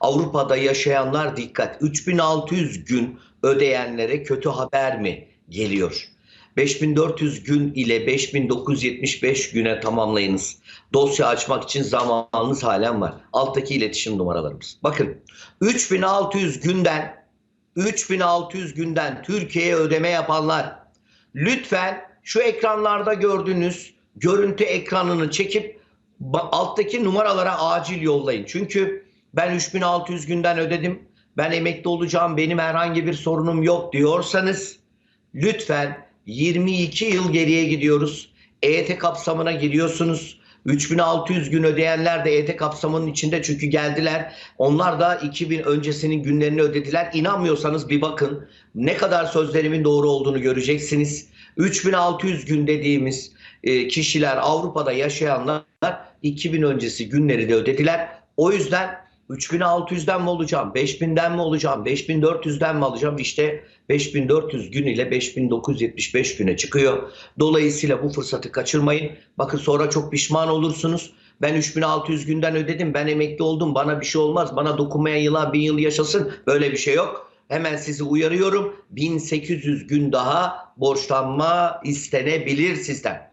Avrupa'da yaşayanlar dikkat. 3600 gün ödeyenlere kötü haber mi geliyor? 5400 gün ile 5975 güne tamamlayınız. Dosya açmak için zamanınız halen var. Alttaki iletişim numaralarımız. Bakın 3600 günden 3600 günden Türkiye'ye ödeme yapanlar lütfen şu ekranlarda gördüğünüz görüntü ekranını çekip alttaki numaralara acil yollayın. Çünkü ben 3600 günden ödedim. Ben emekli olacağım. Benim herhangi bir sorunum yok diyorsanız lütfen 22 yıl geriye gidiyoruz. EYT kapsamına giriyorsunuz. 3600 gün ödeyenler de EYT kapsamının içinde çünkü geldiler. Onlar da 2000 öncesinin günlerini ödediler. İnanmıyorsanız bir bakın. Ne kadar sözlerimin doğru olduğunu göreceksiniz. 3600 gün dediğimiz e, kişiler Avrupa'da yaşayanlar 2000 öncesi günleri de ödediler. O yüzden 3600'den mi olacağım, 5000'den mi olacağım, 5400'den mi alacağım? İşte 5400 gün ile 5975 güne çıkıyor. Dolayısıyla bu fırsatı kaçırmayın. Bakın sonra çok pişman olursunuz. Ben 3600 günden ödedim, ben emekli oldum, bana bir şey olmaz, bana dokunmayan yılan bin yıl yaşasın. Böyle bir şey yok. Hemen sizi uyarıyorum. 1800 gün daha borçlanma istenebilir sizden.